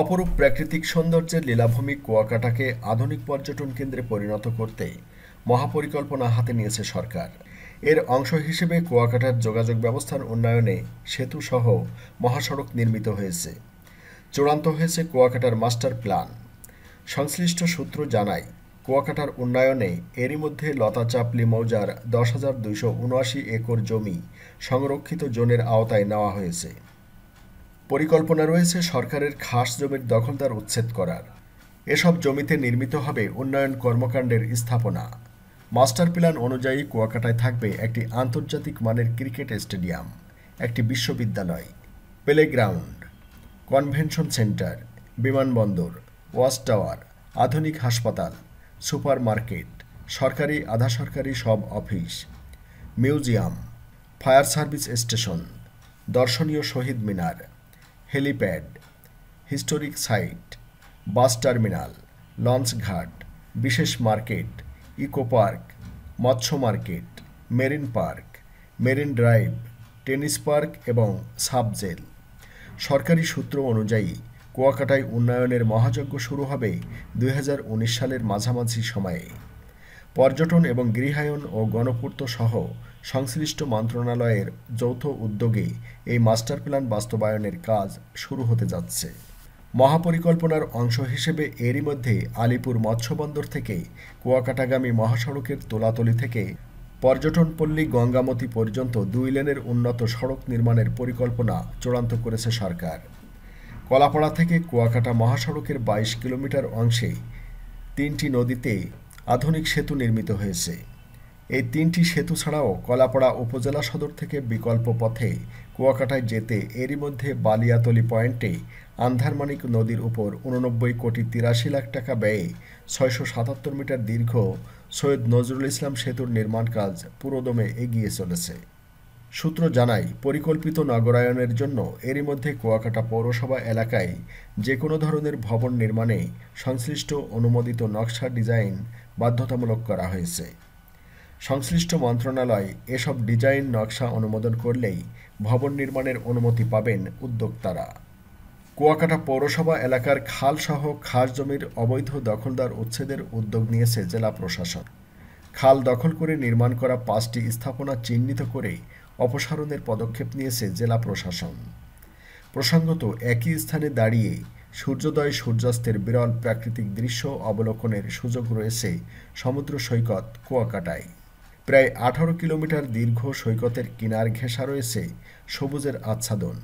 অপরূপ প্রাকৃতিক সৌন্দর্যের লীলাভূমি কুয়াকাটাকে আধুনিক পর্যটন কেন্দ্রে পরিণত করতে মহাপরিকল্পনা হাতে নিয়েছে সরকার। এর অংশ হিসেবে কুয়াকাটার যোগাযোগ ব্যবস্থার উন্নয়নে সেতুসহ মহাসড়ক নির্মিত হয়েছে। চূড়ান্ত হয়েছে কুয়াকাটার মাস্টার প্ল্যান। সংশ্লিষ্ট সূত্র জানায়, কুয়াকাটার উন্নয়নে এরই মধ্যে লতা চাপলি মৌজার দশ হাজার দুইশো উনআশি একর জমি সংরক্ষিত জোনের আওতায় নেওয়া হয়েছে। পরিকল্পনা রয়েছে সরকারের খাস জমির দখলদার উচ্ছেদ করার। এসব জমিতে নির্মিত হবে উন্নয়ন কর্মকাণ্ডের স্থাপনা। মাস্টার প্ল্যান অনুযায়ী কুয়াকাটায় থাকবে একটি আন্তর্জাতিক মানের ক্রিকেট স্টেডিয়াম, একটি বিশ্ববিদ্যালয়, প্লেগ্রাউন্ড, কনভেনশন সেন্টার, বিমানবন্দর, ওয়াচ টাওয়ার, আধুনিক হাসপাতাল, সুপার মার্কেট, সরকারি, আধা সরকারি সব office, museum, fire service station, দর্শনীয় Shaheed Minar. Helipad historic site bus terminal launch ঘাট বিশেষ মার্কেট ইকো পার্ক মৎস্য market marine park marine drive tennis park এবং সাবজেল। সরকারি সূত্র অনুযায়ী, কুয়াকাটায় উন্নয়নের মহাযজ্ঞ শুরু হবে দু হাজার উনিশ সালের মাঝামাঝি সময়ে। পর্যটন এবং গৃহায়ন ও গণপূর্ত সহ সংশ্লিষ্ট মন্ত্রণালয়ের যৌথ উদ্যোগে এই মাস্টার প্ল্যান বাস্তবায়নের কাজ শুরু হতে যাচ্ছে। মহাপরিকল্পনার অংশ হিসেবে এরই মধ্যে আলিপুর মৎস্যবন্দর থেকে কুয়াকাটাগামী মহাসড়কের তোলাতলি থেকে পর্যটনপল্লী গঙ্গামতি পর্যন্ত দুই লেনের উন্নত সড়ক নির্মাণের পরিকল্পনা চূড়ান্ত করেছে সরকার। কলাপাড়া থেকে কুয়াকাটা মহাসড়কের বাইশ কিলোমিটার অংশে তিনটি নদীতে আধুনিক সেতু নির্মিত হয়েছে। এই তিনটি সেতু ছাড়াও কলাপাড়া উপজেলা সদর থেকে বিকল্প পথে কুয়াকাটায় যেতে এরই মধ্যে বালিয়াতলি পয়েন্টে আন্ধারমানিক নদীর উপর উননব্বই কোটি তিরাশি লাখ টাকা ব্যয়ে ছয়শো সাতাত্তর মিটার দীর্ঘ সৈয়দ নজরুল ইসলাম সেতুর নির্মাণ কাজ পুরোদমে এগিয়ে চলেছে। সূত্র জানায়, পরিকল্পিত নগরায়নের জন্য এরই মধ্যে কুয়াকাটা পৌরসভা এলাকায় যে কোনো ধরনের ভবন নির্মাণে সংশ্লিষ্ট অনুমোদিত নকশা ডিজাইন বাধ্যতামূলক করা হয়েছে। সংশ্লিষ্ট মন্ত্রণালয় এসব ডিজাইন নকশা অনুমোদন করলেই ভবন নির্মাণের অনুমতি পাবেন উদ্যোক্তারা। কুয়াকাটা পৌরসভা এলাকার খালসহ খাস জমির অবৈধ দখলদার উচ্ছেদের উদ্যোগ নিয়েছে জেলা প্রশাসন। খাল দখল করে নির্মাণ করা পাঁচটি স্থাপনা চিহ্নিত করে অপসারণের পদক্ষেপ নিয়েছে জেলা প্রশাসন। প্রসঙ্গত, একই স্থানে দাঁড়িয়ে সূর্যোদয় সূর্যাস্তের বিরল প্রাকৃতিক দৃশ্য অবলোকনের সুযোগ রয়েছে সমুদ্র সৈকত কুয়াকাটায়। প্রায় আঠারো কিলোমিটার দীর্ঘ সৈকতের কিনার ঘেঁষা রয়েছে সবুজের আচ্ছাদন।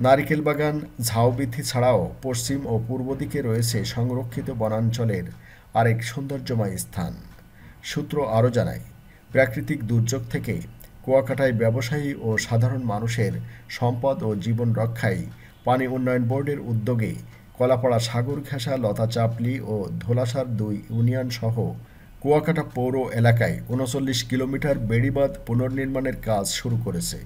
নারিকেল বাগান ঝাউবিথি ছাড়াও পশ্চিম ও পূর্ব দিকে রয়েছে সংরক্ষিত বনাঞ্চলের আরেক সৌন্দর্যময় স্থান। সূত্র আরও জানায়, প্রাকৃতিক দুর্যোগ থেকে কুয়াকাটায় ব্যবসায়ী ও সাধারণ মানুষের সম্পদ ও জীবন রক্ষায় পানি উন্নয়ন বোর্ডের উদ্যোগে কলাপাড়া সাগর ঘেঁষা লতা চাপলি ও ধোলাসার দুই ইউনিয়ন সহ কুয়াকাটা পৌর এলাকায় উনচল্লিশ কিলোমিটার বেড়িবাঁধ পুনর্নির্মাণের কাজ শুরু করেছে।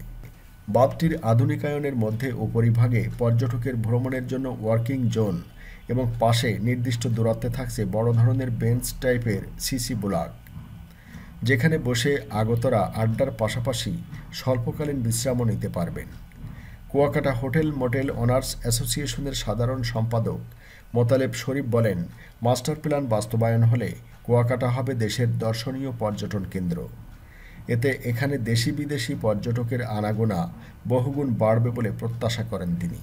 বাঁধটির আধুনিকায়নের মধ্যে উপরিভাগে পর্যটকের ভ্রমণের জন্য ওয়ার্কিং জোন এবং পাশে নির্দিষ্ট দূরত্বে থাকছে বড় ধরনের বেঞ্চ টাইপের সিসি ব্লক। যেখানে বসে আগতরা আড্ডার পাশাপাশি স্বল্পকালীন বিশ্রামও নিতে পারবেন। কুয়াকাটা হোটেল মোটেল অনার্স অ্যাসোসিয়েশনের সাধারণ সম্পাদক মোতালেব শরীফ বলেন, মাস্টার প্ল্যান বাস্তবায়ন হলে কুয়াকাটা হবে দেশের দর্শনীয় পর্যটন কেন্দ্র। এতে এখানে দেশি বিদেশি পর্যটকের আনাগোনা বহুগুণ বাড়বে বলে প্রত্যাশা করেন তিনি।